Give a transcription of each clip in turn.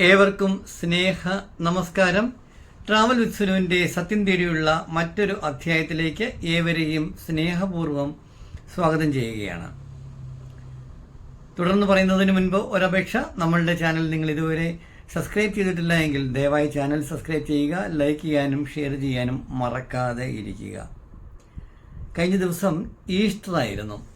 ഏവർക്കും സ്നേഹ നമസ്കാരം. Travel with സുനുവിന്റെ സത്യം തേടിയുള്ള മറ്റൊരു അധ്യായത്തിലേക്ക് ഏവരെയും സ്നേഹപൂർവം സ്വാഗതം ചെയ്യുകയാണ്. തുടർന്ന് പറയുന്നതിന് മുൻപ് ഒരപേക്ഷ നമ്മളുടെ ചാനൽ നിങ്ങൾ ഇതുവരെ സബ്സ്ക്രൈബ് ചെയ്തിട്ടില്ല എങ്കിൽ ദയവായി ചാനൽ സബ്സ്ക്രൈബ് ചെയ്യുക ലൈക്ക് ചെയ്യാനും ഷെയർ ചെയ്യാനും മറക്കാതെ ഇരിക്കുക. കഴിഞ്ഞ ദിവസം ഈസ്റ്റർ ആയിരുന്നു.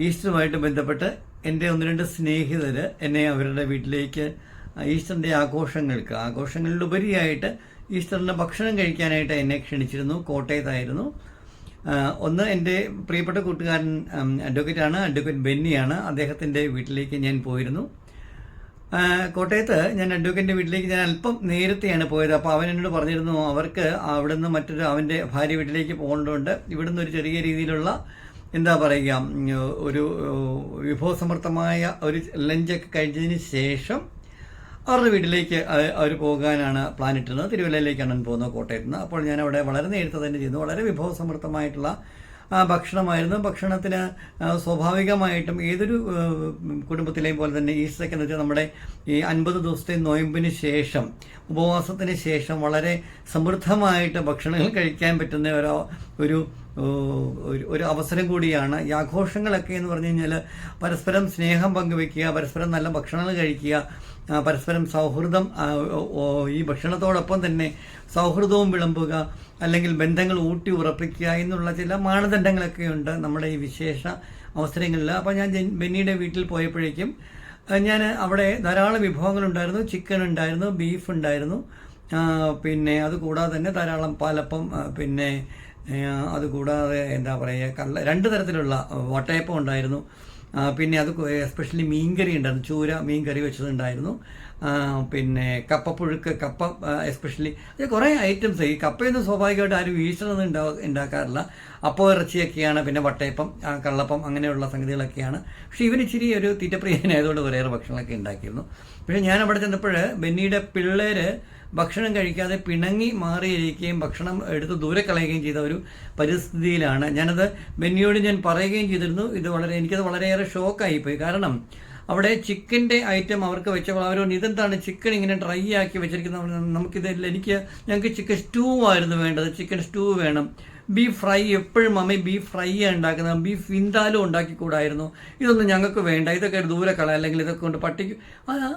ഈസ്റ്ററുമായിട്ട് ബന്ധപ്പെട്ട് എന്റെ ഒന്ന് രണ്ട് സ്നേഹിതർ എന്നെ അവരുടെ വീട്ടിലേക്ക് ഈസ്റ്ററിന്റെ ആഘോഷങ്ങൾക്ക് ആഘോഷങ്ങളിലുപരിയായിട്ട് ഈസ്റ്ററിന്റെ ഭക്ഷണം കഴിക്കാനായിട്ട് എന്നെ ക്ഷണിച്ചിരുന്നു കോട്ടയത്തായിരുന്നു. ഒന്ന് എന്റെ പ്രിയപ്പെട്ട കൂട്ടുകാരൻ അഡ്വക്കേറ്റാണ് അഡ്വക്കേറ്റ് ബെന്നിയാണ്. അദ്ദേഹത്തിന്റെ വീട്ടിലേക്ക് ഞാൻ പോയിരുന്നു. കോട്ടയത്ത് ഞാൻ അഡ്വക്കേറ്റിന്റെ വീട്ടിലേക്ക് ഞാൻ അല്പം നേരത്തെയാണ് പോയത്. അപ്പോൾ അവൻ എന്നോട് പറഞ്ഞിരുന്നു അവർക്ക് അവിടുന്ന് മറ്റൊരു അവന്റെ ഭാര്യ വീട്ടിലേക്ക് പോകേണ്ടതുകൊണ്ട് ഇവിടുന്ന് ഒരു ചെറിയ രീതിയിലുള്ള എന്താ പറയുക ഒരു വിഭവസമൃദ്ധമായ ഒരു ലഞ്ചൊക്കെ കഴിച്ചതിന് ശേഷം അവരുടെ വീട്ടിലേക്ക് അവർ പോകാനാണ് പ്ലാൻ ഇട്ടിരുന്നത്. തിരുവല്ലയിലേക്കാണ് പോകുന്നത് കോട്ടയത്ത് നിന്ന് അപ്പോൾ ഞാൻ അവിടെ വളരെ നേരത്തെ തന്നെ ചെയ്തു വളരെ വിഭവസമൃദ്ധമായിട്ടുള്ള ഭക്ഷണമായിരുന്നു. ഭക്ഷണത്തിന് സ്വാഭാവികമായിട്ടും ഏതൊരു കുടുംബത്തിലെയും പോലെ തന്നെ ഈ എന്ന് വെച്ചാൽ നമ്മുടെ ഈ അൻപത് ദിവസത്തെ നോയമ്പിന് ശേഷം ഉപവാസത്തിന് ശേഷം വളരെ സമൃദ്ധമായിട്ട് ഭക്ഷണങ്ങൾ കഴിക്കാൻ പറ്റുന്ന ഒരു ഒരു ഒരു- അവസരം കൂടിയാണ് ഈ ആഘോഷങ്ങളൊക്കെ എന്ന് പറഞ്ഞു കഴിഞ്ഞാൽ പരസ്പരം സ്നേഹം പങ്കുവെക്കുക പരസ്പരം നല്ല ഭക്ഷണങ്ങൾ കഴിക്കുക പരസ്പരം സൗഹൃദം ഈ ഭക്ഷണത്തോടൊപ്പം തന്നെ സൗഹൃദവും വിളമ്പുക അല്ലെങ്കിൽ ബന്ധങ്ങൾ ഊട്ടി ഉറപ്പിക്കുക എന്നുള്ള ചില മാനദണ്ഡങ്ങളൊക്കെ ഉണ്ട് നമ്മുടെ ഈ വിശേഷ അവസരങ്ങളിൽ. അപ്പോൾ ഞാൻ ബെന്നിയുടെ വീട്ടിൽ പോയപ്പോഴേക്കും ഞാൻ അവിടെ ധാരാളം വിഭവങ്ങൾ ഉണ്ടായിരുന്നു. ചിക്കൻ ഉണ്ടായിരുന്നു ബീഫ് ഉണ്ടായിരുന്നു. പിന്നെ അതുകൂടാതെ തന്നെ ധാരാളം പാലപ്പം പിന്നെ അതുകൂടാതെ എന്താ പറയുക കള്ള രണ്ട് തരത്തിലുള്ള വട്ടയപ്പം ഉണ്ടായിരുന്നു. പിന്നെ അത് എസ്പെഷ്യലി മീൻകറി ഉണ്ടായിരുന്നു. ചൂര മീൻ കറി വെച്ചതുണ്ടായിരുന്നു പിന്നെ കപ്പപ്പുഴുക്ക് കപ്പ എസ്പെഷ്യലി അത് കുറേ ഐറ്റംസ് ഈ കപ്പയൊന്നും സ്വാഭാവികമായിട്ട് ആരും ഈസ്റ്ററൊന്നും ഉണ്ടാ ഉണ്ടാക്കാറില്ല. അപ്പോൾ ഇറച്ചിയൊക്കെയാണ് പിന്നെ വട്ടയപ്പം കള്ളപ്പം അങ്ങനെയുള്ള സംഗതികളൊക്കെയാണ്. പക്ഷേ ഇവന് ഇച്ചിരി ഒരു തീറ്റപ്രിയനായതുകൊണ്ട് കുറേയേറെ ഭക്ഷണമൊക്കെ ഉണ്ടാക്കിയിരുന്നു. പക്ഷേ ഞാൻ അവിടെ ചെന്നപ്പോൾ ബെന്നിയുടെ പിള്ളേര് ഭക്ഷണം കഴിക്കാതെ പിണങ്ങി മാറിയിരിക്കുകയും ഭക്ഷണം എടുത്ത് ദൂരെ കളയുകയും ചെയ്ത ഒരു പരിസ്ഥിതിയിലാണ്. ഞാനത് ബെന്നിയോട് ഞാൻ പറയുകയും ചെയ്തിരുന്നു. ഇത് വളരെ എനിക്കത് വളരെയേറെ ഷോക്കായിപ്പോയി കാരണം അവിടെ ചിക്കന്റെ ഐറ്റം അവർക്ക് വെച്ചപ്പോൾ അവർ ഇതെന്താണ് ചിക്കൻ ഇങ്ങനെ ഡ്രൈ ആക്കി വെച്ചിരിക്കുന്നത്? നമുക്കിതല്ല എനിക്ക് ഞങ്ങൾക്ക് ചിക്കൻ സ്റ്റൂ ആയിരുന്നു വേണ്ടത്. ചിക്കൻ സ്റ്റൂ വേണം. ബീഫ് ഫ്രൈ എപ്പോഴും മമ്മി ബീഫ് ഫ്രൈ ഉണ്ടാക്കുന്നത്. ബീഫ് വിന്താലും ഉണ്ടാക്കിക്കൂടായിരുന്നു. ഇതൊന്നും ഞങ്ങൾക്ക് വേണ്ട. ഇതൊക്കെ ദൂരെ കള അല്ലെങ്കിൽ ഇതൊക്കെ കൊണ്ട് പട്ടിക്ക്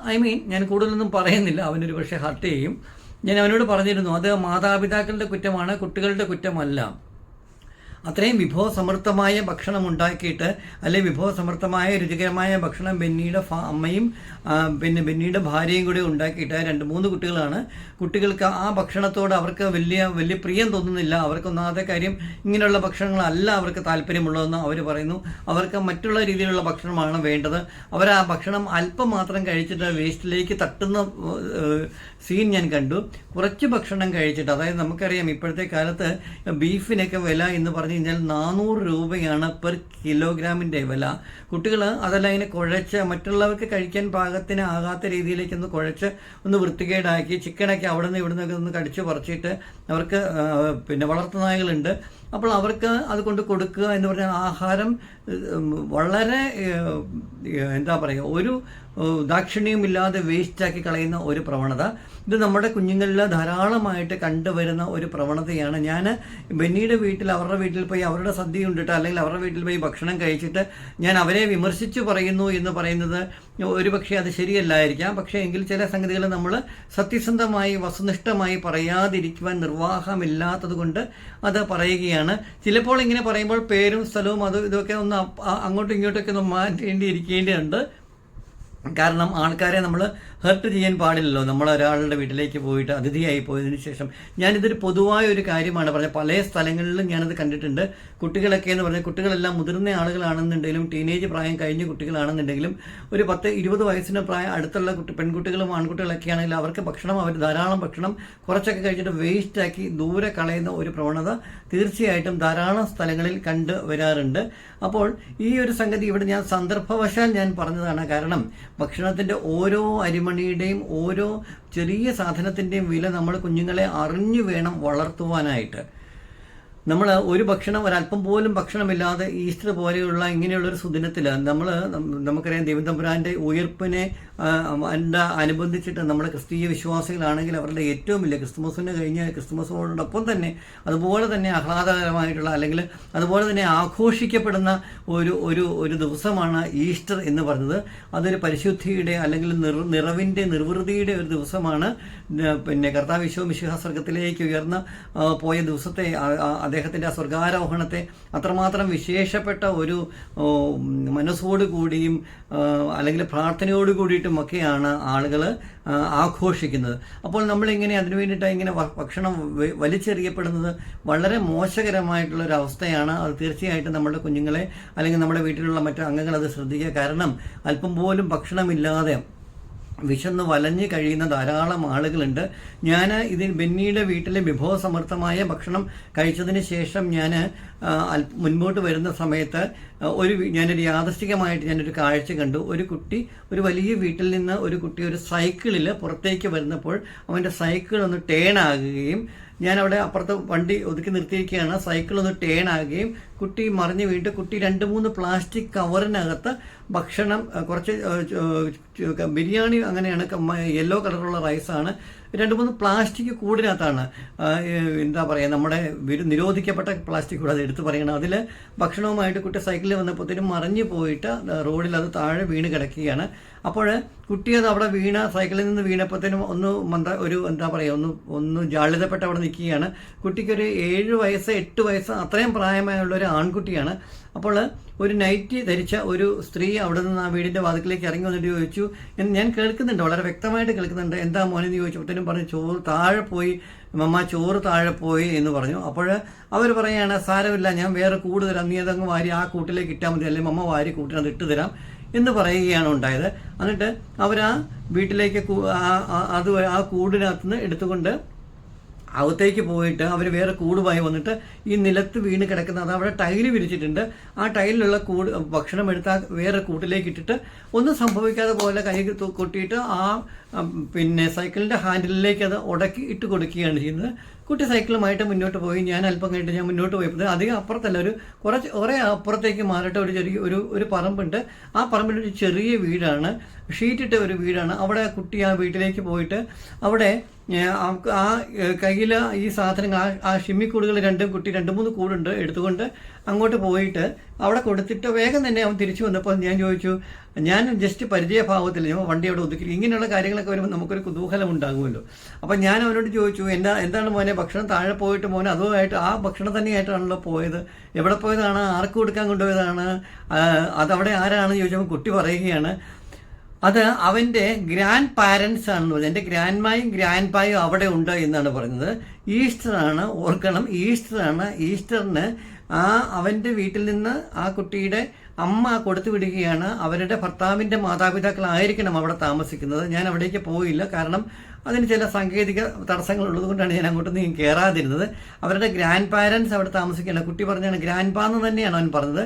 ഐ മീൻ ഞാൻ കൂടുതലൊന്നും പറയുന്നില്ല. അവനൊരു പക്ഷേ ഹർട്ട് ചെയ്യും. ഞാൻ അവനോട് പറഞ്ഞിരുന്നു അത് മാതാപിതാക്കളുടെ കുറ്റമാണ് കുട്ടികളുടെ കുറ്റമല്ല. അത്രയും വിഭവസമൃദ്ധമായ ഭക്ഷണം ഉണ്ടാക്കിയിട്ട് അല്ലെങ്കിൽ വിഭവസമൃദ്ധമായ രുചികരമായ ഭക്ഷണം ബെന്നിയുടെ അമ്മയും പിന്നെ ബെന്നിയുടെ ഭാര്യയും കൂടി ഉണ്ടാക്കിയിട്ട് രണ്ട് മൂന്ന് കുട്ടികളാണ്. കുട്ടികൾക്ക് ആ ഭക്ഷണത്തോട് അവർക്ക് വലിയ വലിയ പ്രിയം തോന്നുന്നില്ല. അവർക്ക് ഒന്നാമത്തെ കാര്യം ഇങ്ങനെയുള്ള ഭക്ഷണങ്ങളല്ല അവർക്ക് താല്പര്യമുള്ളതെന്ന് അവർ പറയുന്നു. അവർക്ക് മറ്റുള്ള രീതിയിലുള്ള ഭക്ഷണമാണ് വേണ്ടത്. അവർ ആ ഭക്ഷണം അല്പം മാത്രം കഴിച്ചിട്ട് വേസ്റ്റിലേക്ക് തട്ടുന്ന സീൻ ഞാൻ കണ്ടു. കുറച്ച് ഭക്ഷണം കഴിച്ചിട്ട് അതായത് നമുക്കറിയാം ഇപ്പോഴത്തെ കാലത്ത് ബീഫിനൊക്കെ വില എന്ന് പറഞ്ഞു കഴിഞ്ഞാൽ നാനൂറ് രൂപയാണ് പെർ കിലോഗ്രാമിന്റെ വില. കുട്ടികൾ അതെല്ലാം ഇങ്ങനെ കുഴച്ച് മറ്റുള്ളവർക്ക് കഴിക്കാൻ പാകത്തിന് ആകാത്ത രീതിയിലേക്ക് ഒന്ന് കുഴച്ച് ഒന്ന് വൃത്തികേടാക്കി ചിക്കനൊക്കെ അവിടെ നിന്ന് ഇവിടെ നിന്നൊക്കെ ഒന്ന് കടിച്ച് പറിച്ചിട്ട് അവർക്ക് പിന്നെ വളർത്തുനായകളുണ്ട് അപ്പോൾ അവർക്ക് അത് കൊണ്ട് കൊടുക്കുക എന്ന് പറഞ്ഞാൽ ആഹാരം വളരെ എന്താ പറയുക ഒരു ദാക്ഷിണ്യമില്ലാതെ വേസ്റ്റാക്കി കളയുന്ന ഒരു പ്രവണത. ഇത് നമ്മുടെ കുഞ്ഞുങ്ങളിൽ ധാരാളമായിട്ട് കണ്ടുവരുന്ന ഒരു പ്രവണതയാണ്. ഞാൻ ബെന്നിയുടെ വീട്ടിൽ അവരുടെ വീട്ടിൽ പോയി അവരുടെ സദ്യ ഉണ്ടിട്ട് അല്ലെങ്കിൽ അവരുടെ വീട്ടിൽ പോയി ഭക്ഷണം കഴിച്ചിട്ട് ഞാൻ അവരെ വിമർശിച്ചു പറയുന്നു എന്ന് പറയുന്നത് ഒരു പക്ഷേ അത് ശരിയല്ലായിരിക്കാം. പക്ഷേ എങ്കിൽ ചില സംഗതികൾ നമ്മൾ സത്യസന്ധമായി വസ്തുനിഷ്ഠമായി പറയാതിരിക്കുവാൻ നിർവാഹമില്ലാത്തത് കൊണ്ട് അത് പറയുകയാണ്. ചിലപ്പോൾ ഇങ്ങനെ പറയുമ്പോൾ പേരും സ്ഥലവും അതും ഇതൊക്കെ ഒന്ന് അങ്ങോട്ടും ഇങ്ങോട്ടൊക്കെ ഒന്ന് മാറ്റേണ്ടി ഇരിക്കേണ്ടതുണ്ട് കാരണം ആൾക്കാരെ നമ്മൾ ഹെർട്ട് ചെയ്യാൻ പാടില്ലല്ലോ. നമ്മൾ ഒരാളുടെ വീട്ടിലേക്ക് പോയിട്ട് അതിഥിയായി പോയതിനു ശേഷം. ഞാനിതൊരു പൊതുവായ ഒരു കാര്യമാണ് പറഞ്ഞത് പല സ്ഥലങ്ങളിലും ഞാനത് കണ്ടിട്ടുണ്ട്. കുട്ടികളൊക്കെ എന്ന് പറഞ്ഞാൽ കുട്ടികളെല്ലാം മുതിർന്ന ആളുകളാണെന്നുണ്ടെങ്കിലും ടീനേജ് പ്രായം കഴിഞ്ഞ കുട്ടികളാണെന്നുണ്ടെങ്കിലും ഒരു പത്ത് ഇരുപത് വയസ്സിന് പ്രായം അടുത്തുള്ള കുട്ടി പെൺകുട്ടികളും ആൺകുട്ടികളൊക്കെ ആണെങ്കിൽ അവർക്ക് ഭക്ഷണം അവർ ധാരാളം ഭക്ഷണം കുറച്ചൊക്കെ കഴിച്ചിട്ട് വേസ്റ്റാക്കി ദൂരെ കളയുന്ന ഒരു പ്രവണത തീർച്ചയായിട്ടും ധാരാളം സ്ഥലങ്ങളിൽ കണ്ടു വരാറുണ്ട്. അപ്പോൾ ഈ ഒരു സംഗതി ഇവിടെ ഞാൻ സന്ദർഭവശാൽ ഞാൻ പറഞ്ഞതാണ്. കാരണം ഭക്ഷണത്തിന്റെ ഓരോ അരിമണിയുടെയും ഓരോ ചെറിയ സാധനത്തിന്റെയും വില നമ്മൾ കുഞ്ഞുങ്ങളെ അറിഞ്ഞു വേണം വളർത്തുവാനായിട്ട്. നമ്മൾ ഒരു ഭക്ഷണം ഒരല്പം പോലും ഭക്ഷണമില്ലാതെ ഈസ്റ്റർ പോലെയുള്ള ഇങ്ങനെയുള്ള ഒരു സുദിനത്തിൽ നമ്മൾ നമുക്കറിയാം ദൈവം തമ്പുരാന്റെ ഉയർപ്പിനെ എന്താ അനുബന്ധിച്ചിട്ട് നമ്മുടെ ക്രിസ്തീയ വിശ്വാസികളാണെങ്കിൽ അവരുടെ ഏറ്റവും വലിയ ക്രിസ്തുമസിന് കഴിഞ്ഞ് ക്രിസ്തുമസിനോടൊപ്പം തന്നെ അതുപോലെ തന്നെ ആഹ്ലാദകരമായിട്ടുള്ള അല്ലെങ്കിൽ അതുപോലെ തന്നെ ആഘോഷിക്കപ്പെടുന്ന ഒരു ഒരു ഒരു ദിവസമാണ് ഈസ്റ്റർ എന്ന് പറഞ്ഞത്. അതൊരു പരിശുദ്ധിയുടെ അല്ലെങ്കിൽ നിർ നിറവിന്റെ നിർവൃതിയുടെ ഒരു ദിവസമാണ്. പിന്നെ കർത്താവ് വിശ്വ മിശിഹ സ്വർഗത്തിലേക്ക് ഉയർന്ന പോയ ദിവസത്തെ അദ്ദേഹത്തിന്റെ ആ സ്വർഗാരോഹണത്തെ അത്രമാത്രം വിശേഷപ്പെട്ട ഒരു മനസ്സോട് കൂടിയും അല്ലെങ്കിൽ പ്രാർത്ഥനയോട് കൂടിയിട്ടും ഒക്കെയാണ് ആളുകൾ ആഘോഷിക്കുന്നത്. അപ്പോൾ നമ്മളിങ്ങനെ അതിനു വേണ്ടിയിട്ട് ഇങ്ങനെ ഭക്ഷണം വലിച്ചെറിയപ്പെടുന്നത് വളരെ മോശകരമായിട്ടുള്ള ഒരു അവസ്ഥയാണ് അത് തീർച്ചയായിട്ടും നമ്മുടെ കുഞ്ഞുങ്ങളെ അല്ലെങ്കിൽ നമ്മുടെ വീട്ടിലുള്ള മറ്റു അംഗങ്ങൾ അത് ശ്രദ്ധിക്കുക. കാരണം അല്പം പോലും ഭക്ഷണമില്ലാതെ വിശന്ന് വലഞ്ഞ് കഴിയുന്ന ധാരാളം ആളുകളുണ്ട്. ഞാൻ ഇതിൽ ബെന്നിയുടെ വീട്ടിലെ വിഭവസമൃദ്ധമായ ഭക്ഷണം കഴിച്ചതിന് ശേഷം ഞാൻ മുൻപോട്ട് വരുന്ന സമയത്ത് ഒരു ഞാനൊരു യാദർശികമായിട്ട് ഞാനൊരു കാഴ്ച കണ്ടു. ഒരു കുട്ടി ഒരു വലിയ വീട്ടിൽ നിന്ന് ഒരു കുട്ടി ഒരു സൈക്കിളിൽ പുറത്തേക്ക് വരുന്നപ്പോൾ അവന്റെ സൈക്കിൾ ഒന്ന് ടേൺ ആകുകയും ഞാൻ അവിടെ അപ്പുറത്ത് വണ്ടി ഒതുക്കി നിർത്തിയിരിക്കുകയാണ്. സൈക്കിൾ ഒന്ന് ടേൺ ആകുകയും കുട്ടി മറിഞ്ഞു വീണിട്ട് കുട്ടി രണ്ട് മൂന്ന് പ്ലാസ്റ്റിക് കവറിനകത്ത് ഭക്ഷണം കുറച്ച് ബിരിയാണി അങ്ങനെയാണ് യെല്ലോ കളറുള്ള റൈസാണ് രണ്ട് മൂന്ന് പ്ലാസ്റ്റിക് കൂടിനകത്താണ്. എന്താ പറയുക നമ്മുടെ നിരോധിക്കപ്പെട്ട പ്ലാസ്റ്റിക് കൂടെ അത് എടുത്തു പറയണം. അതിൽ ഭക്ഷണവുമായിട്ട് കുട്ടി സൈക്കിളിൽ വന്നപ്പോഴത്തേനും മറിഞ്ഞു പോയിട്ട് റോഡിൽ അത് താഴെ വീണ് കിടക്കുകയാണ്. അപ്പോൾ കുട്ടി അത് അവിടെ വീണ സൈക്കിളിൽ നിന്ന് വീണപ്പോഴത്തേനും ഒന്ന് മന്ത്ര ഒരു എന്താ പറയുക ഒന്ന് ഒന്ന് ജാളിതപ്പെട്ട് അവിടെ നിൽക്കുകയാണ്. കുട്ടിക്കൊരു ഏഴ് വയസ്സ് എട്ട് വയസ്സ് അത്രയും പ്രായമായുള്ള ഒരു ആൺകുട്ടിയാണ്. അപ്പോൾ ഒരു നൈറ്റി ധരിച്ച ഒരു സ്ത്രീ അവിടെ നിന്ന് ആ വീടിന്റെ വാതിക്കിലേക്ക് ഇറങ്ങി വന്നിട്ട് ചോദിച്ചു "ഞാൻ- കേൾക്കുന്നുണ്ട് വളരെ വ്യക്തമായിട്ട് കേൾക്കുന്നുണ്ട്. എന്താ മോനെന്ന് ചോദിച്ചപ്പോഴത്തേനും പറഞ്ഞു ചോറ് താഴെ പോയി മമ്മ ചോറ് താഴെ പോയി എന്ന് പറഞ്ഞു. അപ്പോൾ അവർ പറയുകയാണ് സാരമില്ല ഞാൻ വേറെ കൂട് തരാം. നീ അതങ്ങ് വാരി ആ കൂട്ടിലേക്ക് ഇട്ടാൽ മതി അല്ലെങ്കിൽ മമ്മ വാരി കൂട്ടിനത് ഇട്ട് തരാം എന്ന് പറയുകയാണ് ഉണ്ടായത്. എന്നിട്ട് അവർ ആ വീട്ടിലേക്ക് അത് ആ കൂടിനകത്ത് നിന്ന് എടുത്തുകൊണ്ട് അകത്തേക്ക് പോയിട്ട് അവർ വേറെ കൂടുമായി വന്നിട്ട് ഈ നിലത്ത് വീണ് കിടക്കുന്ന അത് അവിടെ ടൈൽ വിരിച്ചിട്ടുണ്ട്. ആ ടൈലിലുള്ള കൂട് ഭക്ഷണം എടുത്ത് വേറെ കൂട്ടിലേക്ക് ഇട്ടിട്ട് ഒന്നും സംഭവിക്കാതെ പോലെ കൈ കൊട്ടിയിട്ട് ആ പിന്നെ സൈക്കിളിന്റെ ഹാൻഡിലിലേക്ക് അത് ഉടക്കി ഇട്ട് കൊടുക്കുകയാണ് ചെയ്യുന്നത്. കുട്ടി സൈക്കിളുമായിട്ട് മുന്നോട്ട് പോയി. ഞാൻ അല്പം കഴിഞ്ഞിട്ട് ഞാൻ മുന്നോട്ട് പോയപ്പോൾ അധികം അപ്പുറത്തല്ല ഒരു കുറച്ച് കുറേ അപ്പുറത്തേക്ക് മാറിയിട്ട് ഒരു ചെറിയ ഒരു ഒരു പറമ്പുണ്ട്. ആ പറമ്പിൽ ഒരു ചെറിയ വീടാണ്. ഷീറ്റിട്ട ഒരു വീടാണ്. അവിടെ കുട്ടി ആ വീട്ടിലേക്ക് പോയിട്ട് അവിടെ ആ കയ്യിൽ ഈ സാധനങ്ങൾ ആ ആ ഷിമ്മിക്കൂടുകൾ രണ്ടും കുട്ടി രണ്ട് മൂന്ന് കൂടുണ്ട് എടുത്തുകൊണ്ട് അങ്ങോട്ട് പോയിട്ട് അവിടെ കൊടുത്തിട്ട് വേഗം തന്നെ അവൻ തിരിച്ചു വന്നപ്പോൾ ഞാൻ ചോദിച്ചു ഞാൻ ജസ്റ്റ് പരിചയഭാവത്തിൽ ഞാൻ വണ്ടി അവിടെ ഒതുക്കി ഇങ്ങനെയുള്ള കാര്യങ്ങളൊക്കെ വരുമ്പോൾ നമുക്കൊരു കുതൂഹലം ഉണ്ടാകുമല്ലോ. അപ്പം ഞാൻ അവനോട് ചോദിച്ചു എന്താ എന്താണ് മോനെ ഭക്ഷണം താഴെ പോയിട്ട് മോനെ അതുമായിട്ട് ആ ഭക്ഷണം തന്നെയായിട്ടാണല്ലോ പോയത്? എവിടെ പോയതാണ്? ആർക്ക് കൊടുക്കാൻ കൊണ്ടുപോയതാണ്? അതവിടെ ആരാണെന്ന് ചോദിച്ചപ്പോൾ കുട്ടി പറയുകയാണ് അത് അവന്റെ ഗ്രാൻഡ് പാരൻസ് പറഞ്ഞത് എന്റെ ഗ്രാൻഡ് മായും ഗ്രാൻഡ് പായും അവിടെ ഉണ്ട് എന്നാണ് പറയുന്നത് ഈസ്റ്ററാണ് ഓർക്കണം ഈസ്റ്ററാണ് ഈസ്റ്ററിന് ആ അവന്റെ വീട്ടിൽ നിന്ന് ആ കുട്ടിയുടെ അമ്മ കൊടുത്തു വിടുകയാണ്. അവരുടെ ഭർത്താവിന്റെ മാതാപിതാക്കളായിരിക്കണം അവിടെ താമസിക്കുന്നത്. ഞാൻ അവിടേക്ക് പോയില്ല. കാരണം അതിന് ചില സാങ്കേതിക തടസ്സങ്ങൾ ഉള്ളതുകൊണ്ടാണ് ഞാൻ അങ്ങോട്ട് നീ കയറാതിരുന്നത് അവരുടെ ഗ്രാൻഡ് പാരൻസ് അവിടെ താമസിക്കുകയാണ് കുട്ടി പറഞ്ഞാണ് ഗ്രാൻഡ് പാ എന്ന് തന്നെയാണ് അവൻ പറഞ്ഞത്.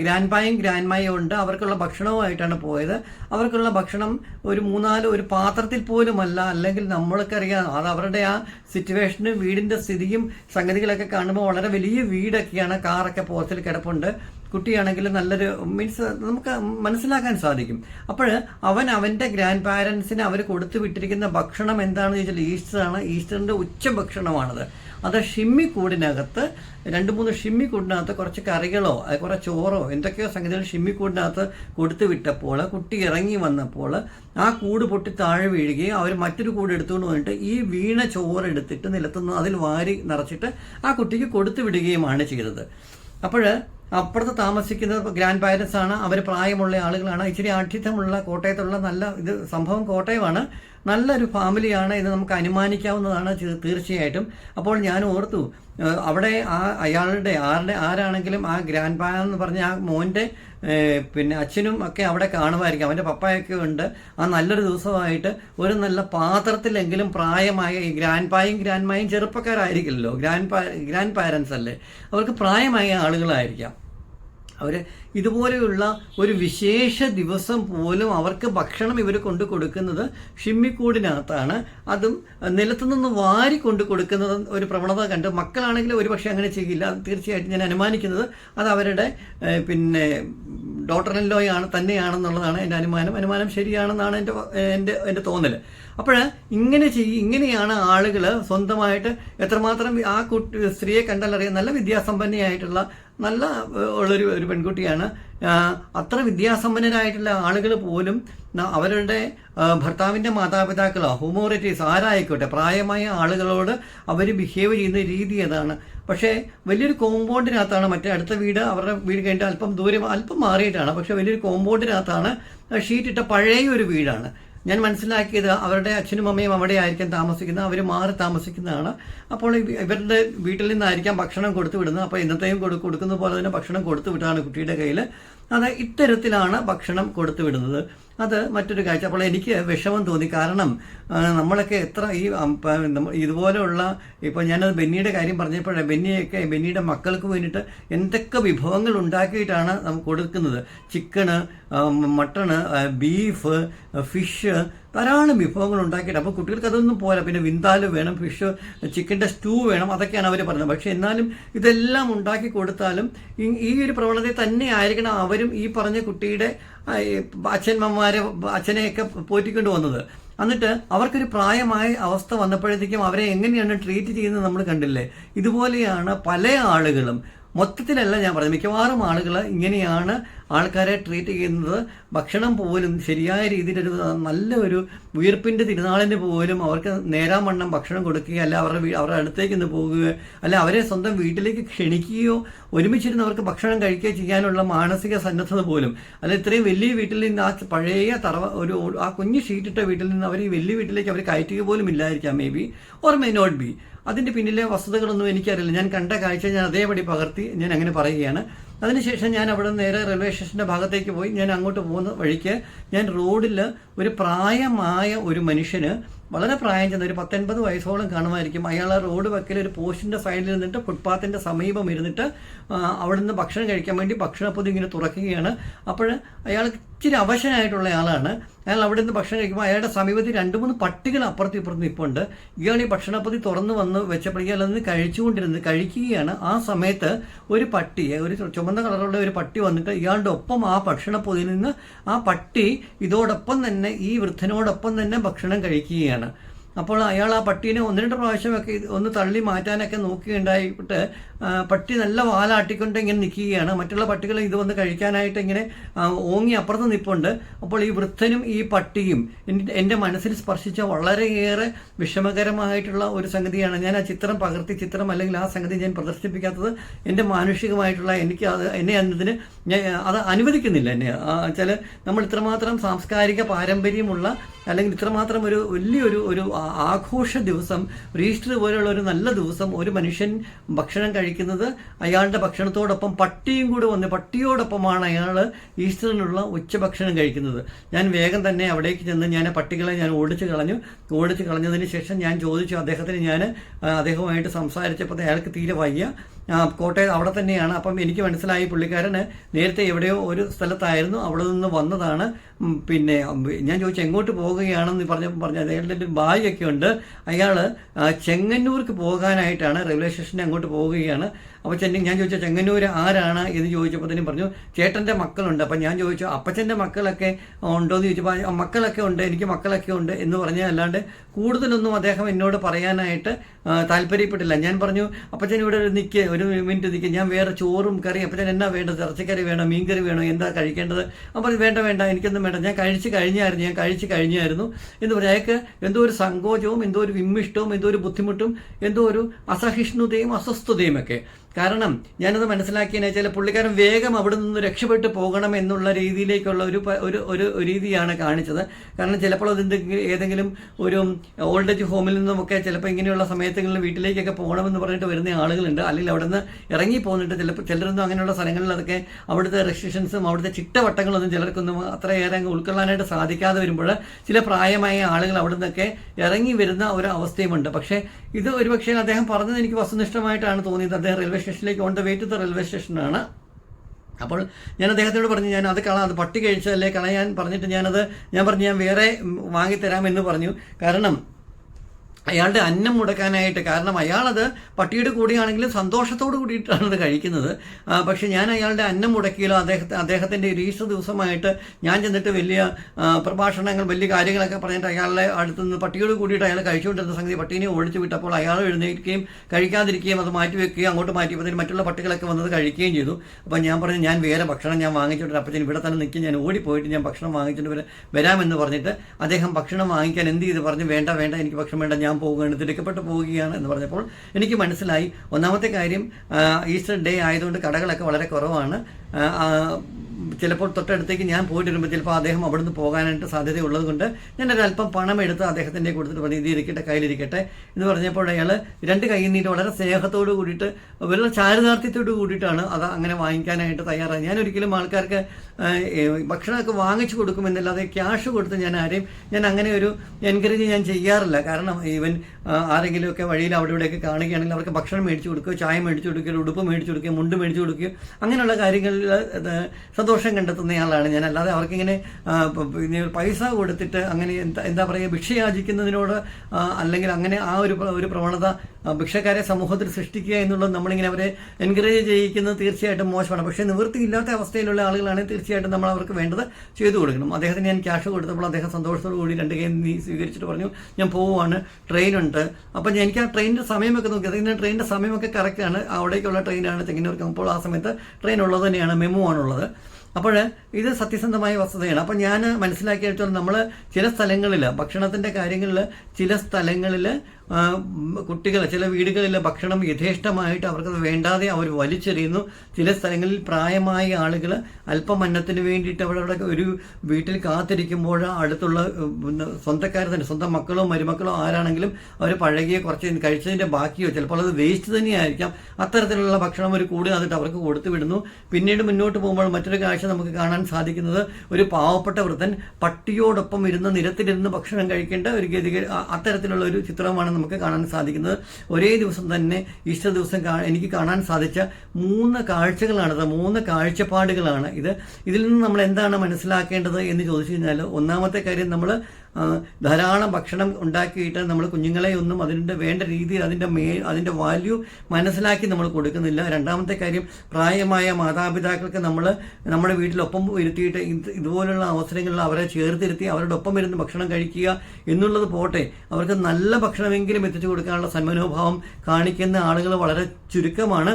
ഗ്രാൻഡ് പായും ഗ്രാൻഡ് മായും ഉണ്ട്. അവർക്കുള്ള ഭക്ഷണവുമായിട്ടാണ് പോയത്. അവർക്കുള്ള ഭക്ഷണം ഒരു മൂന്നാൽ ഒരു പാത്രത്തിൽ പോലുമല്ല. അല്ലെങ്കിൽ നമ്മളൊക്കെ അറിയാം അത് അവരുടെ ആ സിറ്റുവേഷനും വീടിന്റെ സ്ഥിതിയും സംഗതികളൊക്കെ കാണുമ്പോൾ വളരെ വലിയ വീടൊക്കെയാണ് കാറൊക്കെ പോത്തിൽ കിടപ്പുണ്ട്. കുട്ടിയാണെങ്കിൽ നല്ലൊരു മീൻസ് നമുക്ക് മനസ്സിലാക്കാൻ സാധിക്കും. അപ്പോൾ അവൻ അവന്റെ ഗ്രാൻഡ് പാരൻസിന് അവർ കൊടുത്തു വിട്ടിരിക്കുന്ന ഭക്ഷണം എന്താണെന്ന് ചോദിച്ചാൽ ഈസ്റ്ററാണ്. ഈസ്റ്ററിന്റെ ഉച്ച ഭക്ഷണമാണത്. അത് ഷിമ്മിക്കൂടിനകത്ത് രണ്ട് മൂന്ന് ഷിമ്മിക്കൂടിനകത്ത് കുറച്ച് കറികളോ അത് കുറേ ചോറോ എന്തൊക്കെയോ സംഗതികൾ ഷിമ്മിക്കൂടിനകത്ത് കൊടുത്തു വിട്ടപ്പോൾ കുട്ടി ഇറങ്ങി വന്നപ്പോൾ ആ കൂട് പൊട്ടി താഴെ വീഴുകയും അവർ മറ്റൊരു കൂട് എടുത്തുകൊണ്ട് വന്നിട്ട് ഈ വീണ ചോറെടുത്തിട്ട് നിലത്തുനിന്ന് അതിൽ വാരി നിറച്ചിട്ട് ആ കുട്ടിക്ക് കൊടുത്തു വിടുകയുമാണ് ചെയ്തത്. അപ്പോൾ അപ്പുറത്ത് താമസിക്കുന്നത് ഗ്രാൻഡ് പാരൻസ് ആണ്. അവർ പ്രായമുള്ള ആളുകളാണ്. ഇച്ചിരി ആഠ്യത്വമുള്ള കോട്ടയത്തുള്ള നല്ല ഇത് സംഭവം കോട്ടയമാണ്. നല്ലൊരു ഫാമിലിയാണ് ഇത് നമുക്ക് അനുമാനിക്കാവുന്നതാണ് തീർച്ചയായിട്ടും. അപ്പോൾ ഞാൻ ഓർത്തു അവിടെ ആ അയാളുടെ ആരുടെ ആരാണെങ്കിലും ആ ഗ്രാൻഡ് പാ എന്ന് പറഞ്ഞ ആ മോന്റെ പിന്നെ അച്ഛനും ഒക്കെ അവിടെ കാണുമായിരിക്കും. അവന്റെ പപ്പായൊക്കെ ഉണ്ട്. ആ നല്ലൊരു ദിവസമായിട്ട് ഒരു നല്ല പാത്രത്തിലെങ്കിലും പ്രായമായ ഈ ഗ്രാൻഡ് പായും ഗ്രാൻഡ് മായും ചെറുപ്പക്കാരായിരിക്കില്ലല്ലോ. ഗ്രാൻഡ് പാ ഗ്രാൻഡ് പാരൻസ് അല്ലേ? അവർക്ക് പ്രായമായ ആളുകളായിരിക്കാം. അവർ ഇതുപോലെയുള്ള ഒരു വിശേഷ ദിവസം പോലും അവർക്ക് ഭക്ഷണം ഇവർ കൊണ്ടു കൊടുക്കുന്നത് ഷിമ്മിക്കൂടിനകത്താണ്. അതും നിലത്തു നിന്ന് വാരി കൊണ്ടു കൊടുക്കുന്നത് ഒരു പ്രവണത കണ്ട് മക്കളാണെങ്കിൽ ഒരു പക്ഷേ അങ്ങനെ ചെയ്യില്ല. തീർച്ചയായിട്ടും ഞാൻ അനുമാനിക്കുന്നത് അത് അവരുടെ പിന്നെ ഡോട്ടർ ലോയാണ് തന്നെയാണെന്നുള്ളതാണ് എന്റെ അനുമാനം. അനുമാനം ശരിയാണെന്നാണ് എന്റെ എന്റെ എന്റെ തോന്നൽ അപ്പോൾ ഇങ്ങനെ ചെയ്യും ഇങ്ങനെയാണ് ആളുകൾ സ്വന്തമായിട്ട് എത്രമാത്രം ആ കുട്ടി സ്ത്രീയെ കണ്ടാൽ നല്ല വിദ്യാസമ്പന്നയായിട്ടുള്ള നല്ല ഉള്ളൊരു ഒരു പെൺകുട്ടിയാണ്. അത്ര വിദ്യാസമ്പന്നരായിട്ടുള്ള ആളുകൾ പോലും അവരുടെ ഭർത്താവിന്റെ മാതാപിതാക്കളോ ഹ്യൂമോറിറ്റീസ് ആരായിക്കോട്ടെ പ്രായമായ ആളുകളോട് അവർ ബിഹേവ് ചെയ്യുന്ന രീതി അതാണ് പക്ഷേ വലിയൊരു കോമ്പൗണ്ടിനകത്താണ് മറ്റേ അടുത്ത വീട് അവരുടെ വീട് കഴിഞ്ഞിട്ട് അല്പം ദൂരം അല്പം മാറിയിട്ടാണ്. പക്ഷേ വലിയൊരു കോമ്പൗണ്ടിനകത്താണ് ഷീറ്റിട്ട പഴയ ഒരു വീടാണ്. ഞാൻ മനസ്സിലാക്കിയത് അവരുടെ അച്ഛനും അമ്മയും അവിടെ ആയിരിക്കും താമസിക്കുന്നത് അവർ മാറി താമസിക്കുന്നതാണ്. അപ്പോൾ ഇവ- ഇവരുടെ വീട്ടിൽ നിന്നായിരിക്കാം ഭക്ഷണം കൊടുത്തു വിടുന്നത്. അപ്പോൾ ഇന്നത്തെയും കൊടുക്കുന്ന പോലെ തന്നെ ഭക്ഷണം കൊടുത്തു വിട്ടാണ് കുട്ടിയുടെ കയ്യിൽ അത് ഇത്തരത്തിലാണ് ഭക്ഷണം കൊടുത്തു വിടുന്നത്. അത് മറ്റൊരു കാഴ്ച അപ്പോൾ എനിക്ക് വിഷമം തോന്നി. കാരണം നമ്മളൊക്കെ എത്ര ഈ ഇതുപോലെയുള്ള ഇപ്പോൾ ഞാനത് ബെന്നിയുടെ കാര്യം പറഞ്ഞപ്പോഴേ ബെന്നിയൊക്കെ ബെന്നിയുടെ മക്കൾക്ക് വേണ്ടിയിട്ട് എന്തൊക്കെ വിഭവങ്ങൾ ഉണ്ടാക്കിയിട്ടാണ് നമുക്ക് കൊടുക്കുന്നത്. ചിക്കണ് മട്ടണ് ബീഫ് ഫിഷ് ധാരാളം വിഭവങ്ങൾ ഉണ്ടാക്കിയിട്ട് അപ്പോൾ കുട്ടികൾക്ക് അതൊന്നും പോരാ. പിന്നെ വിന്താൽ വേണം ഫിഷ് ചിക്കന്റെ സ്റ്റൂ വേണം അതൊക്കെയാണ് അവർ പറഞ്ഞത്. പക്ഷേ എന്നാലും ഇതെല്ലാം ഉണ്ടാക്കി കൊടുത്താലും ഈ- ഒരു പ്രവണത തന്നെ ആയിരിക്കണം അവരും ഈ പറഞ്ഞ കുട്ടിയുടെ അച്ഛന്മാരെ അച്ഛനെയൊക്കെ പോറ്റിക്കൊണ്ട് വന്നത്. എന്നിട്ട് അവർക്കൊരു പ്രായമായ അവസ്ഥ വന്നപ്പോഴത്തേക്കും അവരെ എങ്ങനെയാണ് ട്രീറ്റ് ചെയ്യുന്നത് നമ്മൾ കണ്ടില്ലേ? ഇതുപോലെയാണ് പല ആളുകളും മൊത്തത്തിലല്ല ഞാൻ പറഞ്ഞത്. മിക്കവാറും ആളുകൾ ഇങ്ങനെയാണ് ആൾക്കാരെ ട്രീറ്റ് ചെയ്യുന്നത് ഭക്ഷണം പോലും ശരിയായ രീതിയിലൊരു നല്ല ഒരു ഉയർപ്പിന്റെ തിരുനാളിന് പോലും അവർക്ക് നേരാവണ്ണം ഭക്ഷണം കൊടുക്കുകയോ അല്ല അവരുടെ അവരുടെ അടുത്തേക്ക് ഒന്ന് പോകുകയോ അല്ല അവരെ സ്വന്തം വീട്ടിലേക്ക് ക്ഷണിക്കുകയോ ഒരുമിച്ചിരുന്ന് അവർക്ക് ഭക്ഷണം കഴിക്കുകയോ ചെയ്യാനുള്ള മാനസിക സന്നദ്ധത പോലും. അല്ല ഇത്രയും വലിയ വീട്ടിൽ നിന്ന് ആ പഴയ തറവ ഒരു ആ കുഞ്ഞു ഷീറ്റിട്ട വീട്ടിൽ നിന്ന് അവർ ഈ വലിയ വീട്ടിലേക്ക് അവർ കയറ്റുക പോലും ഇല്ലായിരിക്കാം may be or may not be അതിന്റെ പിന്നിലെ വസ്തുതകളൊന്നും എനിക്കറിയില്ല. ഞാൻ കണ്ട കാഴ്ച ഞാൻ അതേപടി പകർത്തി ഞാൻ അങ്ങനെ പറയുകയാണ്. അതിനുശേഷം ഞാൻ അവിടെ നേരെ റെയിൽവേ സ്റ്റേഷന്റെ ഭാഗത്തേക്ക് പോയി. ഞാൻ അങ്ങോട്ട് പോകുന്ന വഴിക്ക് ഞാൻ റോഡിൽ ഒരു പ്രായമായ ഒരു മനുഷ്യന് വളരെ പ്രായം ചെന്ന ഒരു പത്തൊൻപത് വയസ്സോളം കാണുമായിരിക്കും. അയാൾ ആ റോഡ് വക്കിൽ ഒരു പോസ്റ്റിന്റെ സൈഡിൽ നിന്നിട്ട് ഫുട്പാത്തിന്റെ സമീപം ഇരുന്നിട്ട് അവിടുന്ന് ഭക്ഷണം കഴിക്കാൻ വേണ്ടി ഭക്ഷണപ്പൊതി ഇങ്ങനെ തുറക്കുകയാണ്. അപ്പോൾ അയാൾ ഇച്ചിരി അവശനായിട്ടുള്ള ആളാണ്. അയാൾ അവിടെ നിന്ന് ഭക്ഷണം കഴിക്കുമ്പോൾ അയാളുടെ സമീപത്തിൽ രണ്ട് മൂന്ന് പട്ടികൾ അപ്പുറത്തും ഇപ്പുറത്ത് നിൽപ്പുണ്ട് ഇയാൾ ഈ ഭക്ഷണപ്പതി തുറന്ന് വന്ന് വെച്ചപ്പോഴേക്കും അയാൾ അതിന് കഴിച്ചുകൊണ്ടിരുന്നത് കഴിക്കുകയാണ്. ആ സമയത്ത് ഒരു പട്ടിയെ ഒരു ചുമന്ന കളറുള്ള ഒരു പട്ടി വന്നിട്ട് ഇയാളുടെ ഒപ്പം ആ ഭക്ഷണപ്പൊതിയിൽ നിന്ന് ആ പട്ടി ഇതോടൊപ്പം തന്നെ ഈ വൃദ്ധനോടൊപ്പം തന്നെ ഭക്ഷണം കഴിക്കുകയാണ്. അപ്പോൾ അയാൾ ആ പട്ടീനെ ഒന്ന് രണ്ട് പ്രാവശ്യമൊക്കെ ഒന്ന് തള്ളി മാറ്റാനൊക്കെ നോക്കിയുണ്ടായിട്ട് പട്ടി നല്ല വാലാട്ടിക്കൊണ്ട് ഇങ്ങനെ നിൽക്കുകയാണ്. മറ്റുള്ള പട്ടികൾ ഇത് വന്ന് കഴിക്കാനായിട്ട് ഇങ്ങനെ ഓങ്ങി അപ്പുറത്ത് നിൽപ്പുണ്ട്. അപ്പോൾ ഈ വൃദ്ധനും ഈ പട്ടിയും എന്റെ- മനസ്സിൽ സ്പർശിച്ച വളരെയേറെ വിഷമകരമായിട്ടുള്ള ഒരു സംഗതിയാണ്. ഞാൻ ആ ചിത്രം പകർത്തി ചിത്രം അല്ലെങ്കിൽ ആ സംഗതി ഞാൻ പ്രദർശിപ്പിക്കാത്തത് എന്റെ മാനുഷികമായിട്ടുള്ള എനിക്ക് അത് എന്നെ എന്നതിന് ഞാൻ അത് അനുവദിക്കുന്നില്ല എന്നെ. വെച്ചാൽ നമ്മൾ ഇത്രമാത്രം സാംസ്കാരിക പാരമ്പര്യമുള്ള അല്ലെങ്കിൽ ഇത്രമാത്രം ഒരു വലിയൊരു ഒരു ആഘോഷ ദിവസം ഈസ്റ്റർ പോലെയുള്ള ഒരു നല്ല ദിവസം ഒരു മനുഷ്യൻ ഭക്ഷണം കഴിക്കുന്നത് അയാളുടെ ഭക്ഷണത്തോടൊപ്പം പട്ടിയും കൂടെ വന്ന് പട്ടിയോടൊപ്പമാണ് അയാൾ ഈസ്റ്ററിനുള്ള ഉച്ചഭക്ഷണം കഴിക്കുന്നത്. ഞാൻ വേഗം തന്നെ അവിടേക്ക് ചെന്ന് ഞാൻ പട്ടികളെ ഞാൻ ഓടിച്ച് കളഞ്ഞു. ഓടിച്ച് കളഞ്ഞതിന് ശേഷം ഞാൻ ചോദിച്ചു അദ്ദേഹത്തിന് ഞാൻ അദ്ദേഹവുമായിട്ട് സംസാരിച്ചപ്പോൾ അയാൾക്ക് തീരെ വയ്യ. കോട്ടയം അവിടെ തന്നെയാണ്. അപ്പം എനിക്ക് മനസ്സിലായി പുള്ളിക്കാരന് നേരത്തെ എവിടെയോ ഒരു സ്ഥലത്തായിരുന്നു അവിടെ നിന്ന് വന്നതാണ്. പിന്നെ ഞാൻ ചോദിച്ചു എങ്ങോട്ട് പോവുകയാണെന്ന് പറഞ്ഞ പറഞ്ഞ അദ്ദേഹത്തിന്റെ ഒരു ബാഗൊക്കെ ഉണ്ട് അയാൾ ചെങ്ങന്നൂർക്ക് പോകാനായിട്ടാണ് റെയിൽവേ സ്റ്റേഷനിൽ അങ്ങോട്ട് പോവുകയാണ്. അപ്പോൾ ചെന്നി ഞാൻ ചോദിച്ചു ചെങ്ങന്നൂർ ആരാണ്? എന്ന് ചോദിച്ചപ്പോഴത്തേനും പറഞ്ഞു ചേട്ടന്റെ മക്കളുണ്ട്. അപ്പം ഞാൻ ചോദിച്ചു അപ്പച്ചന്റെ മക്കളൊക്കെ ഉണ്ടോ എന്ന് ചോദിച്ചപ്പോൾ മക്കളൊക്കെ ഉണ്ട് എനിക്ക് മക്കളൊക്കെ ഉണ്ട്. എന്ന് പറഞ്ഞാൽ അല്ലാണ്ട് കൂടുതലൊന്നും അദ്ദേഹം എന്നോട് പറയാനായിട്ട് താല്പര്യപ്പെട്ടില്ല. ഞാൻ പറഞ്ഞു അപ്പച്ചൻ ഇവിടെ നിൽക്കുക ഒരു മിനിറ്റ് നിൽക്കും ഞാൻ വേറെ ചോറും കറിയും അപ്പം എന്നാ വേണ്ടത്? ഇറച്ചിക്കറി വേണോ? മീൻകറി വേണോ? എന്താ കഴിക്കേണ്ടത്? അപ്പോൾ വേണ്ട വേണ്ട എനിക്കൊന്നും വേണ്ട. ഞാൻ കഴിച്ച് കഴിഞ്ഞായിരുന്നു ഞാൻ കഴിച്ച് കഴിഞ്ഞായിരുന്നു. എന്ന് പറഞ്ഞാൽ അയാൾക്ക് എന്തോ ഒരു സങ്കോചവും എന്തോ ഒരു വിമ്മിഷ്ടവും എന്തോ ഒരു ബുദ്ധിമുട്ടും എന്തോ ഒരു അസഹിഷ്ണുതയും അസ്വസ്ഥതയും ഒക്കെ. കാരണം ഞാനത് മനസ്സിലാക്കിയെന്ന് വെച്ചാൽ പുള്ളിക്കാരൻ വേഗം അവിടെ നിന്ന് രക്ഷപ്പെട്ട് പോകണം എന്നുള്ള രീതിയിലേക്കുള്ള ഒരു ഒരു ഒരു രീതിയാണ് കാണിച്ചത്. കാരണം ചിലപ്പോൾ അതെന്തെങ്കിലും ഏതെങ്കിലും ഒരു ഓൾഡ് ഏജ് ഹോമിൽ നിന്നുമൊക്കെ ചിലപ്പോൾ ഇങ്ങനെയുള്ള സമയത്തുകളിൽ വീട്ടിലേക്കൊക്കെ പോകണമെന്ന് പറഞ്ഞിട്ട് വരുന്ന ആളുകളുണ്ട്. അല്ലെങ്കിൽ അവിടെ നിന്ന് ഇറങ്ങി പോകുന്നുണ്ട് ചിലപ്പോൾ ചിലരൊന്നും അങ്ങനെയുള്ള സ്ഥലങ്ങളിൽ അതൊക്കെ അവിടുത്തെ റെസ്ട്രിക്ഷൻസും അവിടുത്തെ ചിട്ടവട്ടങ്ങളൊന്നും ചിലർക്കൊന്നും അത്രയേറെ അങ്ങ് ഉൾക്കൊള്ളാനായിട്ട് സാധിക്കാതെ വരുമ്പോൾ ചില പ്രായമായ ആളുകൾ അവിടെ നിന്നൊക്കെ ഇറങ്ങി വരുന്ന ഒരു അവസ്ഥയുമുണ്ട്. പക്ഷേ ഇത് ഒരുപക്ഷേ അദ്ദേഹം പറഞ്ഞത് എനിക്ക് വസ്തുനിഷ്ഠമായിട്ടാണ് തോന്നിയത്. അദ്ദേഹം റെയിൽവേ സ്റ്റേഷനിലേക്ക് on the way to the railway സ്റ്റേഷനാണ്. അപ്പോൾ ഞാൻ അദ്ദേഹത്തോട് പറഞ്ഞു ഞാൻ അത് കള അത് പട്ടി കഴിച്ചതല്ലേ കളയാൻ പറഞ്ഞിട്ട് ഞാനത് ഞാൻ പറഞ്ഞു ഞാൻ വേറെ വാങ്ങിത്തരാമെന്ന് പറഞ്ഞു. കാരണം അയാളുടെ അന്നം മുടക്കാനായിട്ട് കാരണം അയാളത് പട്ടിയുടെ കൂടെയാണെങ്കിലും സന്തോഷത്തോട് കൂടിയിട്ടാണ് അത് കഴിക്കുന്നത്. പക്ഷെ ഞാൻ അയാളുടെ അന്നം മുടക്കിയാലോ അദ്ദേഹത്തെ അദ്ദേഹത്തിന്റെ ഈസ്റ്റർ ദിവസമായിട്ട് ഞാൻ ചെന്നിട്ട് വലിയ പ്രഭാഷണങ്ങൾ വലിയ കാര്യങ്ങളൊക്കെ പറഞ്ഞിട്ട് അയാളുടെ അടുത്തുനിന്ന് പട്ടിയോട് കൂടിയിട്ട് അയാൾ കഴിച്ചുകൊണ്ടിരുന്ന സംഗതി പട്ടീനെ ഓടിച്ചു വിട്ടപ്പോൾ അയാൾ എഴുന്നേൽക്കുകയും കഴിക്കാതിരിക്കുകയും അത് മാറ്റി വെക്കുകയും അങ്ങോട്ട് മാറ്റിയപ്പോൾ മറ്റുള്ള പട്ടികളൊക്കെ വന്നത് കഴിക്കുകയും ചെയ്തു. അപ്പോൾ ഞാൻ പറഞ്ഞു ഞാൻ വേറെ ഭക്ഷണം ഞാൻ വാങ്ങിച്ചിട്ട് അപ്പച്ചൻ ഇവിടെ തന്നെ നിൽക്കും ഞാൻ ഓടിപ്പോയിട്ട് ഞാൻ ഭക്ഷണം വാങ്ങിച്ചിട്ട് വരാം വരാമെന്ന് പറഞ്ഞിട്ട് അദ്ദേഹം ഭക്ഷണം വാങ്ങിക്കാൻ എന്ത് ചെയ്ത്? പറഞ്ഞു വേണ്ട വേണ്ട എനിക്ക് ഭക്ഷണം വേണ്ട ഞാൻ പോവുകയാണ് തിരക്കപ്പെട്ട് പോവുകയാണ് എന്ന് പറഞ്ഞപ്പോൾ എനിക്ക് മനസ്സിലായി. ഒന്നാമത്തെ കാര്യം ഈസ്റ്റർ ഡേ ആയതുകൊണ്ട് കടകളൊക്കെ വളരെ കുറവാണ്. ചിലപ്പോൾ തൊട്ടടുത്തേക്ക് ഞാൻ പോയിട്ട് വരുമ്പോൾ ചിലപ്പോൾ അദ്ദേഹം അവിടുന്ന് പോകാനായിട്ട് സാധ്യതയുള്ളത് കൊണ്ട് ഞാനൊരല്പം പണം എടുത്ത് അദ്ദേഹത്തിന്റെ കൊടുത്തിട്ട് പറഞ്ഞു ഇതിരിക്കട്ടെ കയ്യിലിരിക്കട്ടെ എന്ന് പറഞ്ഞപ്പോൾ അയാൾ രണ്ട് കൈ നീട്ട് വളരെ സ്നേഹത്തോട് കൂടിയിട്ട് വളരെ ചാരിതാർത്ഥ്യത്തോട് കൂടിയിട്ടാണ് അത് അങ്ങനെ വാങ്ങിക്കാനായിട്ട് തയ്യാറായി ഞാൻ ഒരിക്കലും ആൾക്കാർക്ക് ഭക്ഷണമൊക്കെ വാങ്ങിച്ചു കൊടുക്കുമെന്നല്ലാതെ ക്യാഷ് കൊടുത്ത് ഞാൻ ആരെയും ഞാൻ അങ്ങനെ ഒരു എൻകറേജ് ഞാൻ ചെയ്യാറില്ല. കാരണം ഈവൻ ആരെങ്കിലുമൊക്കെ വഴിയിൽ അവിടെ ഇവിടെയൊക്കെ കാണുകയാണെങ്കിൽ അവർക്ക് ഭക്ഷണം മേടിച്ചു കൊടുക്കുകയോ ചായ മേടിച്ചു കൊടുക്കുകയോ ഉടുപ്പ് മേടിച്ചു കൊടുക്കുകയോ മുണ്ട് മേടിച്ചു കൊടുക്കുകയോ അങ്ങനെയുള്ള കാര്യങ്ങളിൽ സന്തോഷം കണ്ടെത്തുന്നയാളാണ് ഞാൻ. അല്ലാതെ അവർക്കിങ്ങനെ പിന്നെ പൈസ കൊടുത്തിട്ട് അങ്ങനെ എന്താ എന്താ പറയുക ഭിക്ഷയാചിക്കുന്നതിനോട് അല്ലെങ്കിൽ അങ്ങനെ ആ ഒരു ഒരു പ്രവണത ഭിക്ഷക്കാരെ സമൂഹത്തിൽ സൃഷ്ടിക്കുക എന്നുള്ളത് നമ്മളിങ്ങനെ അവരെ എൻകറേജ് ചെയ്യിക്കുന്നത് തീർച്ചയായിട്ടും മോശമാണ്. പക്ഷേ നിവൃത്തിയില്ലാത്ത അവസ്ഥയിലുള്ള ആളുകളാണെങ്കിൽ തീർച്ചയായിട്ടും നമ്മൾ അവർക്ക് വേണ്ടത് ചെയ്തു കൊടുക്കണം. അദ്ദേഹത്തിന് ഞാൻ ക്യാഷ് കൊടുത്തപ്പോൾ അദ്ദേഹം സന്തോഷത്തോടു കൂടി രണ്ട് കൈ നീ സ്വീകരിച്ചിട്ട് പറഞ്ഞു ഞാൻ പോവുകയാണ് ട്രെയിനുണ്ട് അപ്പം എനിക്ക് ആ ട്രെയിനിന്റെ സമയമൊക്കെ നോക്കി അതിന് ട്രെയിനിന്റെ സമയമൊക്കെ കറക്റ്റാണ് അവിടേക്കുള്ള ട്രെയിനാണ് ചെങ്ങന്നൂർക്ക് അപ്പോൾ ആ സമയത്ത് ട്രെയിൻ ഉള്ളത് തന്നെയാണ് മെമു ആണുള്ളത്. അപ്പോൾ ഇത് സത്യസന്ധമായ വസ്തുതയാണ്. അപ്പോൾ ഞാൻ മനസ്സിലാക്കിയെടുത്തോളം നമ്മൾ ചില സ്ഥലങ്ങളിൽ ഭക്ഷണത്തിന്റെ കാര്യങ്ങളിൽ ചില സ്ഥലങ്ങളിൽ കുട്ടികൾ ചില വീടുകളിലെ ഭക്ഷണം യഥേഷ്ടമായിട്ട് അവർക്ക് വേണ്ടാതെ അവർ വലിച്ചെറിയുന്നു. ചില സ്ഥലങ്ങളിൽ പ്രായമായ ആളുകൾ അല്പമന്നത്തിന് വേണ്ടിയിട്ട് അവിടെ ഒരു വീട്ടിൽ കാത്തിരിക്കുമ്പോൾ അടുത്തുള്ള സ്വന്തക്കാർ തന്നെ സ്വന്തം മക്കളോ മരുമക്കളോ ആരാണെങ്കിലും അവർ പഴകിയ കുറച്ച് കഴിച്ചതിന്റെ ബാക്കിയോ ചിലപ്പോൾ അത് വേസ്റ്റ് തന്നെയായിരിക്കാം. അത്തരത്തിലുള്ള ഭക്ഷണം ഒരു കൂടി അതിട്ട് അവർക്ക് കൊടുത്തു വിടുന്നു പിന്നീട് മുന്നോട്ട് പോകുമ്പോൾ മറ്റൊരു കാഴ്ച നമുക്ക് കാണാൻ സാധിക്കുന്നത് ഒരു പാവപ്പെട്ട വൃദ്ധൻ പട്ടിയോടൊപ്പം ഇരുന്ന് നിരത്തിലിരുന്ന് ഭക്ഷണം കഴിക്കേണ്ട ഒരു ഗതി അത്തരത്തിലുള്ള ഒരു ചിത്രമാണ് നമുക്ക് കാണാൻ സാധിക്കുന്നത്. ഒരേ ദിവസം തന്നെ ഈസ്റ്റർ ദിവസം എനിക്ക് കാണാൻ സാധിച്ച മൂന്ന് കാഴ്ചകളാണിത് മൂന്ന് കാഴ്ചപ്പാടുകളാണ് ഇത്. ഇതിൽ നിന്ന് നമ്മൾ എന്താണ് മനസ്സിലാക്കേണ്ടത് എന്ന് ചോദിച്ചു കഴിഞ്ഞാൽ ഒന്നാമത്തെ കാര്യം നമ്മൾ ധാരാളം ഭക്ഷണം ഉണ്ടാക്കിയിട്ട് നമ്മൾ കുഞ്ഞുങ്ങളെ ഒന്നും അതിന്റെ വേണ്ട രീതിയിൽ അതിന്റെ മേ അതിന്റെ വാല്യൂ മനസ്സിലാക്കി നമ്മൾ കൊടുക്കുന്നില്ല. രണ്ടാമത്തെ കാര്യം പ്രായമായ മാതാപിതാക്കൾക്ക് നമ്മൾ നമ്മുടെ വീട്ടിലൊപ്പം ഇരുത്തിയിട്ട് ഇത് ഇതുപോലുള്ള അവസരങ്ങളിൽ അവരെ ചേർത്തിരുത്തി അവരുടെ ഒപ്പം ഇരുന്ന് ഭക്ഷണം കഴിക്കുക എന്നുള്ളത് പോട്ടെ. അവർക്ക് നല്ല ഭക്ഷണമെങ്കിലും എത്തിച്ചു കൊടുക്കാനുള്ള സന്മനോഭാവം കാണിക്കുന്ന ആളുകൾ വളരെ ചുരുക്കമാണ്.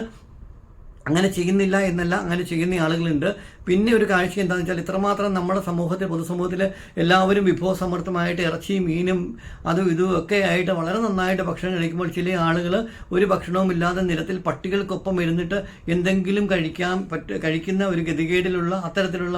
അങ്ങനെ ചെയ്യുന്നില്ല എന്നല്ല അങ്ങനെ ചെയ്യുന്ന ആളുകളുണ്ട്. പിന്നെ ഒരു കാഴ്ച എന്താണെന്ന് വെച്ചാൽ ഇത്രമാത്രം നമ്മുടെ സമൂഹത്തിൽ പൊതുസമൂഹത്തിൽ എല്ലാവരും വിഭവസമൃദ്ധമായിട്ട് ഇറച്ചിയും മീനും അതും ഇതും ഒക്കെ ആയിട്ട് വളരെ നന്നായിട്ട് ഭക്ഷണം കഴിക്കുമ്പോൾ ചില ആളുകൾ ഒരു ഭക്ഷണവും ഇല്ലാതെ നിരത്തിൽ പട്ടികൾക്കൊപ്പം ഇരുന്നിട്ട് എന്തെങ്കിലും കഴിക്കാൻ പറ്റ കഴിക്കുന്ന ഒരു ഗതികേടിലുള്ള അത്തരത്തിലുള്ള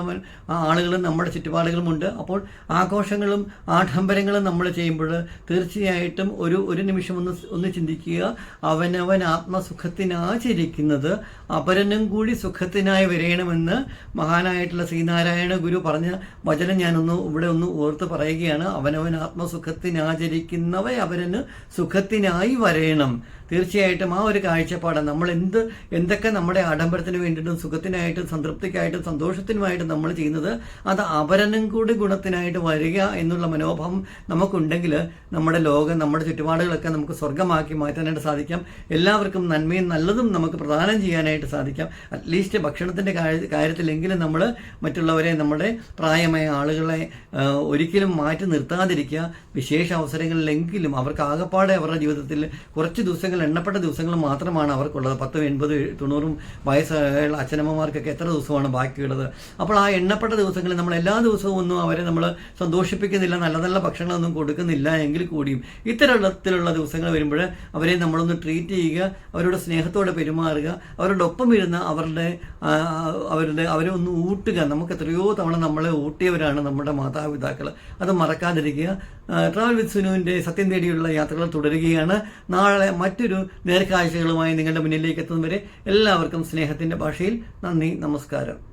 ആളുകളും നമ്മുടെ ചുറ്റുപാടുകളുമുണ്ട് അപ്പോൾ ആഘോഷങ്ങളും ആഡംബരങ്ങളും നമ്മൾ ചെയ്യുമ്പോൾ തീർച്ചയായിട്ടും ഒരു ഒരു നിമിഷം ഒന്ന് ഒന്ന് ചിന്തിക്കുക. അവനവൻ ആത്മസുഖത്തിനാചരിക്കുന്നത് അപരനും കൂടി സുഖത്തിനായി വരയണമെന്ന് മഹാനായിട്ടുള്ള ശ്രീനാരായണ ഗുരു പറഞ്ഞ വചനം ഞാനൊന്ന് ഇവിടെ ഒന്ന് ഓർത്ത് പറയുകയാണ്. അവനവൻ ആത്മസുഖത്തിനാചരിക്കുന്നവ അവരന് സുഖത്തിനായി വരയണം തീർച്ചയായിട്ടും ആ ഒരു കാഴ്ചപ്പാട് നമ്മൾ എന്ത് എന്തൊക്കെ നമ്മുടെ ആഡംബരത്തിന് വേണ്ടിയിട്ടും സുഖത്തിനായിട്ടും സംതൃപ്തിക്കായിട്ടും സന്തോഷത്തിനുമായിട്ടും നമ്മൾ ചെയ്യുന്നത് അത് അവരനും കൂടി ഗുണത്തിനായിട്ട് വരിക എന്നുള്ള മനോഭാവം നമുക്കുണ്ടെങ്കിൽ നമ്മുടെ ലോകം നമ്മുടെ ചുറ്റുപാടുകളൊക്കെ നമുക്ക് സ്വർഗമാക്കി മാറ്റാനായിട്ട് സാധിക്കാം. എല്ലാവർക്കും നന്മയും നല്ലതും നമുക്ക് പ്രദാനം ചെയ്യാനായിട്ട് സാധിക്കാം. അറ്റ്ലീസ്റ്റ് ഭക്ഷണത്തിന്റെ കാര്യത്തിലെങ്കിലും നമ്മൾ മറ്റുള്ളവരെ നമ്മുടെ പ്രായമായ ആളുകളെ ഒരിക്കലും മാറ്റി നിർത്താതിരിക്കുക. വിശേഷ അവസരങ്ങളിലെങ്കിലും അവർക്ക് ആകപ്പാടെ അവരുടെ ജീവിതത്തിൽ കുറച്ച് ദിവസങ്ങൾ എണ്ണപ്പെട്ട ദിവസങ്ങൾ മാത്രമാണ് അവർക്കുള്ളത്. പത്തും എൺപത് തൊണ്ണൂറും വയസ്സായ അച്ഛനമ്മമാർക്കൊക്കെ എത്ര ദിവസമാണ് ബാക്കിയുള്ളത്? അപ്പോൾ ആ എണ്ണപ്പെട്ട ദിവസങ്ങളിൽ നമ്മൾ എല്ലാ ദിവസവും ഒന്നും അവരെ നമ്മൾ സന്തോഷിപ്പിക്കുന്നില്ല നല്ല നല്ല ഭക്ഷണമൊന്നും കൊടുക്കുന്നില്ല എങ്കിൽ കൂടിയും ഇത്തരത്തിലുള്ള ദിവസങ്ങൾ വരുമ്പോൾ അവരെ നമ്മളൊന്ന് ട്രീറ്റ് ചെയ്യുക അവരോട് സ്നേഹത്തോടെ പെരുമാറുക അവരോടൊപ്പം ഇരുന്ന് അവരുടെ അവരുടെ അവരെ ഒന്ന് ഊട്ടുക. നമുക്ക് എത്രയോ തവണ നമ്മളെ ഊട്ടിയവരാണ് നമ്മുടെ മാതാപിതാക്കൾ. അത് മറക്കാതിരിക്കുക. ട്രാവൽ വിത്ത് സുനുവിന്റെ സത്യം തേടിയുള്ള യാത്രകൾ തുടരുകയാണ്. നാളെ മറ്റൊരു നേർക്കാഴ്ചകളുമായി നിങ്ങളുടെ മുന്നിലേക്ക് എത്തുന്നവരെ എല്ലാവർക്കും സ്നേഹത്തിന്റെ ഭാഷയിൽ നന്ദി നമസ്കാരം.